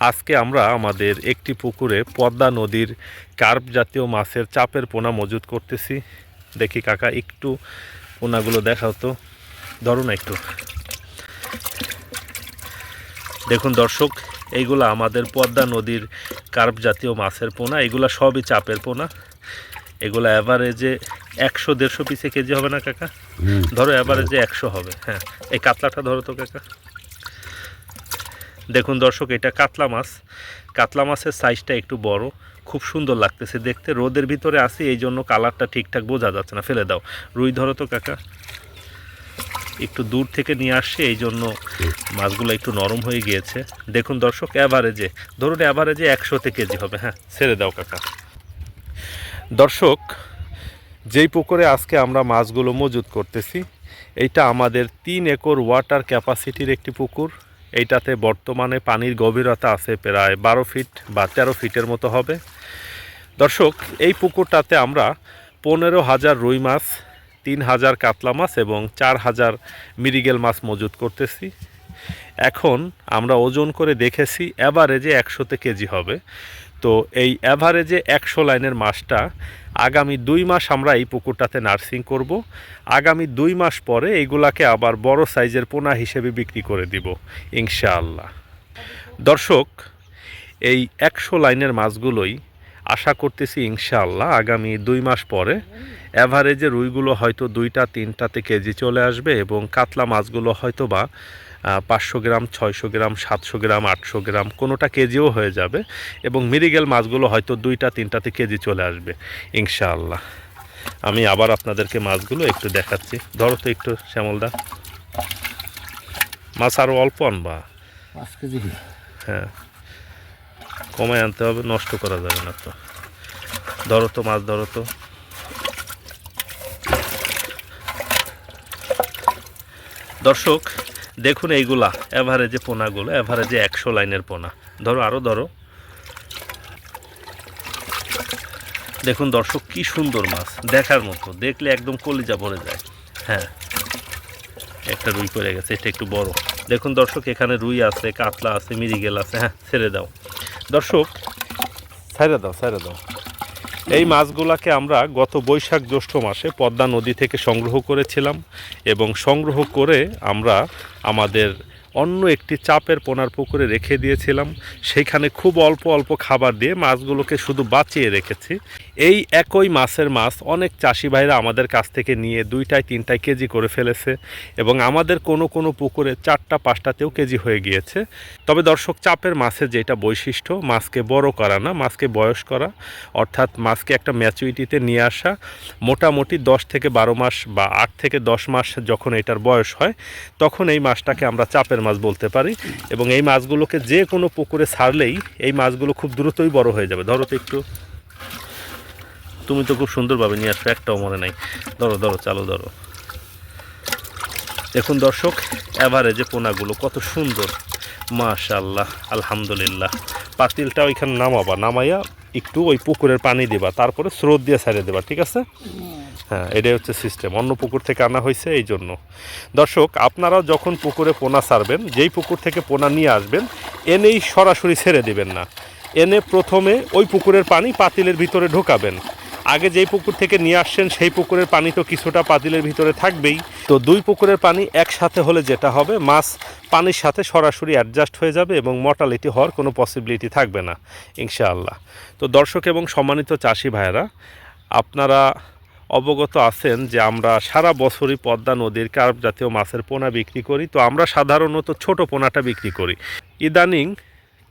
আজকে আমরা আমাদের একটি পুকুরে পদ্মা নদীর কার্প জাতীয় মাছের চাপের পোনা মজুত করতেছি। দেখি কাকা একটু পোনাগুলো দেখাও তো। ধরো না একটু। দেখুন দর্শক এইগুলো আমাদের পদ্মা নদীর কার্প জাতীয় মাছের পোনা এগুলা সবই চাপের পোনা। এগুলো অ্যাভারেজে একশো দেড়শো পিসে কেজি হবে না কাকা? ধরো অ্যাভারেজে একশো হবে হ্যাঁ। এই কাতলাটা ধরো তো কাকা। দেখুন দর্শক, এটা কাতলা মাছ। কাতলা মাছের সাইজটা একটু বড়, খুব সুন্দর লাগতেছে দেখতে। রোদের ভিতরে আসি এই জন্য কালারটা ঠিকঠাক বোঝা যাচ্ছে না। ফেলে দাও। রুই ধরো তো কাকা। একটু দূর থেকে নিয়ে আসছে এই জন্য মাছগুলো একটু নরম হয়ে গিয়েছে। দেখুন দর্শক অ্যাভারেজে ধরুন অ্যাভারেজে একশোতে কেজি হবে। হ্যাঁ ছেড়ে দাও কাকা। দর্শক, যেই পুকুরে আজকে আমরা মাছগুলো মজুত করতেছি, এইটা আমাদের তিন একর ওয়াটার ক্যাপাসিটির একটি পুকুর। এইটাতে বর্তমানে পানির গভীরতা আছে প্রায় বারো ফিট বা তেরো ফিটের মতো হবে। দর্শক, এই পুকুরটাতে আমরা পনেরো হাজার রুই মাছ, তিন হাজার কাতলা মাছ এবং চার হাজার মিরিগেল মাছ মজুত করতেছি। এখন আমরা ওজন করে দেখেছি অ্যাভারেজে একশোতে কেজি হবে। তো এই অ্যাভারেজে একশো লাইনের মাছটা আগামী দুই মাস আমরা এই পুকুরটাতে নার্সিং করব। আগামী দুই মাস পরে এইগুলাকে আবার বড় সাইজের পোনা হিসেবে বিক্রি করে দিব, ইনশাআল্লাহ। দর্শক, এই একশো লাইনের মাছগুলোই আশা করতেছি ইনশাআল্লাহ আগামী দুই মাস পরে অ্যাভারেজে রুইগুলো হয়তো দুইটা, তিনটাতে কেজি চলে আসবে এবং কাতলা মাছগুলো হয়তো বা পাঁচশো গ্রাম ছয়শো গ্রাম সাতশো গ্রাম আটশো গ্রাম কোনোটা কেজিও হয়ে যাবে এবং মিরিগেল মাছগুলো হয়তো দুইটা তিনটাতে কেজি চলে আসবে ইনশাআল্লাহ। আমি আবার আপনাদেরকে মাছগুলো একটু দেখাচ্ছি। ধরো তো একটু শ্যামলদা। মাছ আরও অল্প আনবা। পাঁচ কেজি হ্যাঁ। কমায় আনতে হবে নষ্ট করা যাবে না তো। ধরো তো মাছ ধরো তো। দর্শক দেখুন এইগুলা অ্যাভারেজে পোনাগুলো অ্যাভারেজে একশো লাইনের পোনা। ধরো আরও ধরো। দেখুন দর্শক, কি সুন্দর মাছ, দেখার মতো। দেখলে একদম কলিজা ভরে যায়। হ্যাঁ একটা রুই পড়ে গেছে, এটা একটু বড়। দেখুন দর্শক, এখানে রুই আছে, কাতলা আছে, মিরিগেল আছে হ্যাঁ ছেড়ে দাও। দর্শক, ছেড়ে দাও ছেড়ে দাও। এই মাছগুলাকে আমরা গত বৈশাখ জ্যৈষ্ঠ মাসে পদ্মা নদী থেকে সংগ্রহ করেছিলাম এবং সংগ্রহ করে আমরা আমাদের অন্য একটি চাপের পোনার পুকুরে রেখে দিয়েছিলাম। সেইখানে খুব অল্প অল্প খাবার দিয়ে মাছগুলোকে শুধু বাঁচিয়ে রেখেছি। এই একই মাছের মাছ অনেক চাষি ভাইরা আমাদের কাছ থেকে নিয়ে দুইটায়, তিনটায় কেজি করে ফেলেছে এবং আমাদের কোনো কোনো পুকুরে চারটা, পাঁচটাতেও কেজি হয়ে গিয়েছে। তবে দর্শক, চাপের মাছের যেটা বৈশিষ্ট্য, মাছকে বড় করা না, মাছকে বয়স করা, অর্থাৎ মাছকে একটা ম্যাচুরিটিতে নিয়ে আসা। মোটামুটি দশ থেকে বারো মাস বা আট থেকে দশ মাস যখন এটার বয়স হয়, তখন এই মাছটাকে আমরা চাপের মাছ বলতে পারি এবং এই মাছগুলোকে যে কোনো পুকুরে ছাড়লেই এই মাছগুলো খুব দ্রুতই বড় হয়ে যাবে। ধরো তো একটু তুমি তো খুব সুন্দরভাবে নিয়ে আসছো, একটাও মনে নাই। ধরো ধরো, চালো, ধরো। দেখুন দর্শক অ্যাভারেজে পোনাগুলো কত সুন্দর। মাশাল্লাহ আলহামদুলিল্লাহ। পাতিলটা ওইখানে নামাবা, নামাইয়া একটু ওই পুকুরের পানি দিবা, তারপরে স্রোত দিয়ে ছাড়িয়ে দেবা, ঠিক আছে? হ্যাঁ এটাই হচ্ছে সিস্টেম অন্য পুকুর থেকে আনা হয়েছে এই জন্য। দর্শক আপনারাও যখন পুকুরে পোনা ছাড়বেন, যেই পুকুর থেকে পোনা নিয়ে আসবেন এনেই সরাসরি ছেড়ে দিবেন না। এনে প্রথমে ওই পুকুরের পানি পাতিলের ভিতরে ঢোকাবেন। আগে যেই পুকুর থেকে নিয়ে আসছেন, সেই পুকুরের পানি তো কিছুটা পাতিলের ভিতরে থাকবেই। তো দুই পুকুরের পানি একসাথে হলে যেটা হবে, মাছ পানির সাথে সরাসরি অ্যাডজাস্ট হয়ে যাবে এবং মর্টালিটি হওয়ার কোনো পসিবিলিটি থাকবে না, ইনশাআল্লাহ। তো দর্শক এবং সম্মানিত চাষি ভাইয়েরা, আপনারা অবগত আছেন যে আমরা সারা বছরই পদ্মা নদীর কার্প জাতীয় মাছের পোনা বিক্রি করি। তো আমরা সাধারণত ছোট পোনাটা বিক্রি করি। ইদানিং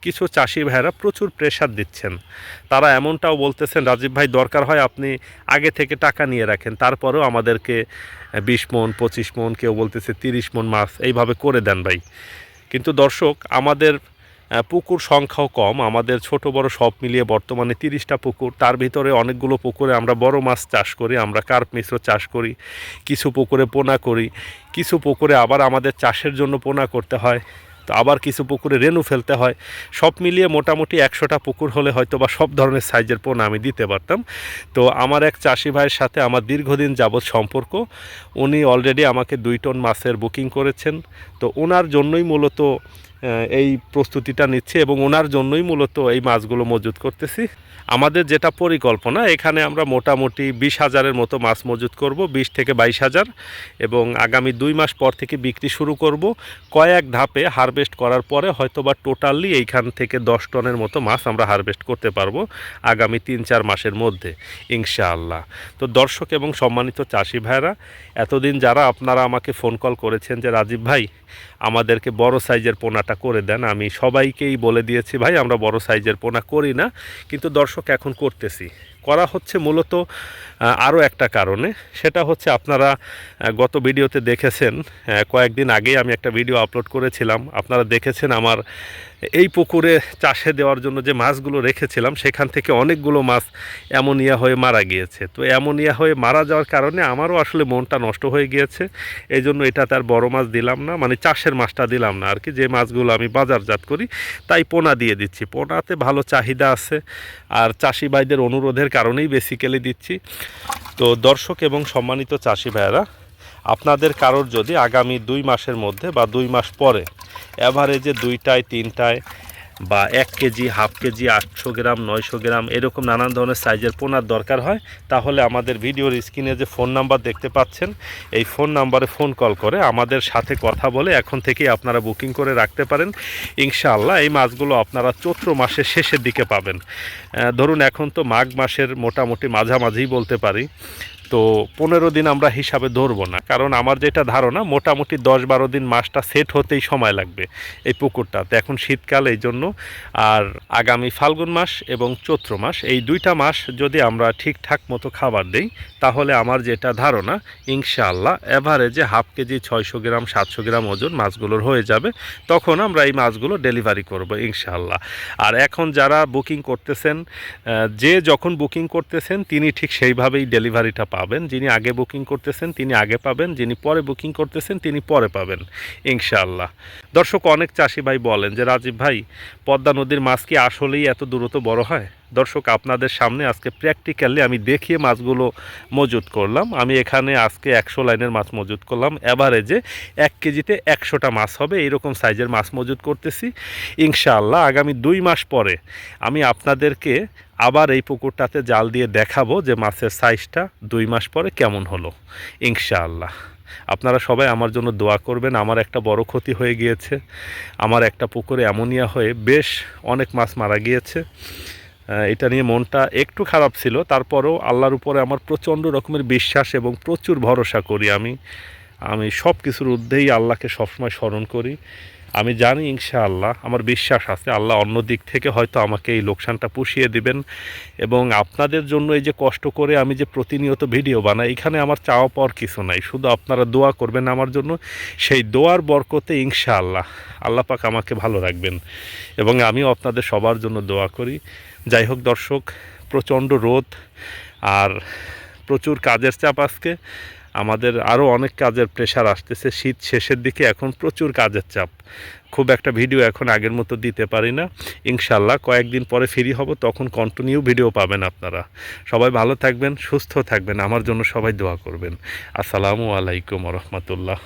কিছু চাষি ভাইয়েরা প্রচুর প্রেশার দিচ্ছেন। তারা এমনটাও বলতেছেন, রাজীব ভাই, দরকার হয় আপনি আগে থেকে টাকা নিয়ে রাখেন, তারপরেও আমাদেরকে বিশ মন, পঁচিশ মন, কেউ বলতেছে তিরিশ মন মাছ, এইভাবে করে দেন ভাই। কিন্তু দর্শক, আমাদের পুকুর সংখ্যাও কম, আমাদের ছোট বড় সব মিলিয়ে বর্তমানে তিরিশটা পুকুর, তার ভিতরে অনেকগুলো পুকুরে আমরা বড় মাছ চাষ করি, আমরা কার্প মিশ্র চাষ করি, কিছু পুকুরে পোনা করি, কিছু পুকুরে আবার আমাদের চাষের জন্য পোনা করতে হয়। তো আবার কিছু পুকুরে রেনু ফেলতে হয়। সব মিলিয়ে মোটামুটি একশোটা পুকুর হলে হয়তো বা সব ধরনের সাইজের পোনা আমি দিতে পারতাম। তো আমার এক চাষি ভাইয়ের সাথে আমার দীর্ঘদিন যাবৎ সম্পর্ক। উনি অলরেডি আমাকে দুই টন মাছের বুকিং করেছেন। তো ওনার জন্যই মূলত এই প্রস্তুতিটা নিচ্ছে এবং ওনার জন্যই মূলত এই মাছগুলো মজুত করতেছি। আমাদের যেটা পরিকল্পনা, এখানে আমরা মোটামুটি বিশ হাজারের মতো মাছ মজুত করব, বিশ থেকে বাইশ হাজার এবং আগামী দুই মাস পর থেকে বিক্রি শুরু করব। কয়েক ধাপে হারভেস্ট করার পরে হয়তো বা টোটালি এইখান থেকে দশ টনের মতো মাছ আমরা হারভেস্ট করতে পারব আগামী তিন চার মাসের মধ্যে, ইনশাআল্লাহ। তো দর্শক এবং সম্মানিত চাষি ভাইরা এতদিন যারা আপনারা আমাকে ফোন কল করেছেন যে রাজীব ভাই আমাদেরকে বড় সাইজের পোনাটা করে দেন। আমি সবাইকেই বলে দিয়েছি, ভাই, আমরা বড় সাইজের পোনা করি না। কিন্তু দর্শক, এখন করতেছি। করা হচ্ছে মূলত আরও একটা কারণে। সেটা হচ্ছে আপনারা গত ভিডিওতে দেখেছেন কয়েকদিন আগেই আমি একটা ভিডিও আপলোড করেছিলাম। আপনারা দেখেছেন আমার এই পুকুরে চাষে দেওয়ার জন্য যে মাছগুলো রেখেছিলাম, সেখান থেকে অনেকগুলো মাছ অ্যামোনিয়া হয়ে মারা গিয়েছে। তো অ্যামোনিয়া হয়ে মারা যাওয়ার কারণে আমারও আসলে মনটা নষ্ট হয়ে গিয়েছে। এই জন্য এটা তার বড় মাছ দিলাম না মানে চাষের মাছটা দিলাম না আর কি। যে মাছগুলো আমি বাজারজাত করি, তাই পোনা দিয়ে দিচ্ছি। পোনাতে ভালো চাহিদা আছে আর চাষি ভাইদের অনুরোধের কারণেই বেসিক্যালি দিচ্ছি। তো দর্শক এবং সম্মানিত চাষি ভাইয়েরা আপনাদের কারোর যদি আগামী দুই মাসের মধ্যে বা দুই মাস পরে অ্যাভারেজে দুইটায়, তিনটায় বা এক কেজি, হাফ কেজি, আটশো গ্রাম, নয়শো গ্রাম এরকম নানান ধরনের সাইজের পোনার দরকার হয়, তাহলে আমাদের ভিডিওর স্ক্রিনে যে ফোন নাম্বার দেখতে পাচ্ছেন, এই ফোন নাম্বারে ফোন কল করে আমাদের সাথে কথা বলে এখন থেকেই আপনারা বুকিং করে রাখতে পারেন। ইনশাআল্লাহ এই মাছগুলো আপনারা চৈত্র মাসের শেষের দিকে পাবেন। ধরুন এখন তো মাঘ মাসের মোটামুটি মাঝামাঝি বলতে পারি। তো পনেরো দিন আমরা হিসাবে ধরবো না। কারণ আমার যেটা ধারণা, মোটামুটি দশ বারো দিন মাছটা সেট হতেই সময় লাগবে এই পুকুরটাতে। এখন শীতকাল এই জন্য। আর আগামী ফাল্গুন মাস এবং চৈত্র মাস, এই দুইটা মাস যদি আমরা ঠিকঠাক মতো খাবার দেই, তাহলে আমার যেটা ধারণা, ইনশাআল্লাহ অ্যাভারেজে হাফ কেজি, ছয়শো গ্রাম, সাতশো গ্রাম ওজন মাছগুলোর হয়ে যাবে। তখন আমরা এই মাছগুলো ডেলিভারি করব ইনশাআল্লাহ। আর এখন যারা বুকিং করতেছেন যে যখন বুকিং করতেছেন, তিনি ঠিক সেইভাবেই ডেলিভারিটা পাবেন, যিনি আগে বুকিং করতেছেন তিনি আগে পাবেন, যিনি পরে বুকিং করতেছেন তিনি পরে পাবেন, ইনশাআল্লাহ। দর্শক, অনেক চাষি ভাই বলেন যে, রাজীব ভাই, পদ্মা নদীর মাছ কি আসলেই এত দ্রুত বড় হয়? দর্শক, আপনাদের সামনে আজকে প্র্যাকটিক্যালি আমি দেখিয়ে মাছগুলো মজুত করলাম। আমি এখানে আজকে একশো লাইনের মাছ মজুত করলাম। অ্যাভারেজে এক কেজিতে একশোটা মাছ হবে এইরকম সাইজের মাছ মজুত করতেছি। ইনশাআল্লাহ, আগামী দুই মাস পরে আমি আপনাদেরকে আবার এই পুকুরটাতে জাল দিয়ে দেখাবো যে মাছের সাইজটা দুই মাস পরে কেমন হলো। ইনশাআল্লাহ। আপনারা সবাই আমার জন্য দোয়া করবেন, আমার একটা বড় ক্ষতি হয়ে গিয়েছে। আমার একটা পুকুরে অ্যামোনিয়া হয়ে বেশ অনেক মাছ মারা গিয়েছে। এটা নিয়ে মনটা একটু খারাপ ছিল। তারপরেও আল্লাহর উপরে আমার প্রচণ্ড রকমের বিশ্বাস এবং প্রচুর ভরসা করি আমি। আমি সব কিছুর ঊর্ধ্বেই আল্লাহকে সবসময় স্মরণ করি। আমি জানি ইনশাআল্লাহ, আমার বিশ্বাস আছে আল্লাহ অন্য দিক থেকে হয়তো আমাকে এই লোকসানটা পুষিয়ে দিবেন। এবং আপনাদের জন্য এই যে কষ্ট করে আমি যে প্রতিনিয়ত ভিডিও বানাই, এখানে আমার চাওয়া পাওয়ার কিছু নাই। শুধু আপনারা দোয়া করবেন আমার জন্য। সেই দোয়ার বরকতে ইনশাআল্লাহ আল্লাহ পাক আমাকে ভালো রাখবেন। এবং আমিও আপনাদের সবার জন্য দোয়া করি। যাই হোক দর্শক, প্রচণ্ড রোদ আর প্রচুর কাজের চাপ আজকে। আমাদের আরও অনেক কাজের প্রেশার আসতেছে। শীত শেষের দিকে এখন প্রচুর কাজের চাপ। খুব একটা ভিডিও এখন আগের মতো দিতে পারি না। ইনশাল্লাহ কয়েকদিন পরে ফ্রি হব, তখন কন্টিনিউ ভিডিও পাবেন আপনারা। সবাই ভালো থাকবেন, সুস্থ থাকবেন। আমার জন্য সবাই দোয়া করবেন। আসসালামু আলাইকুম রহমতুল্লাহ।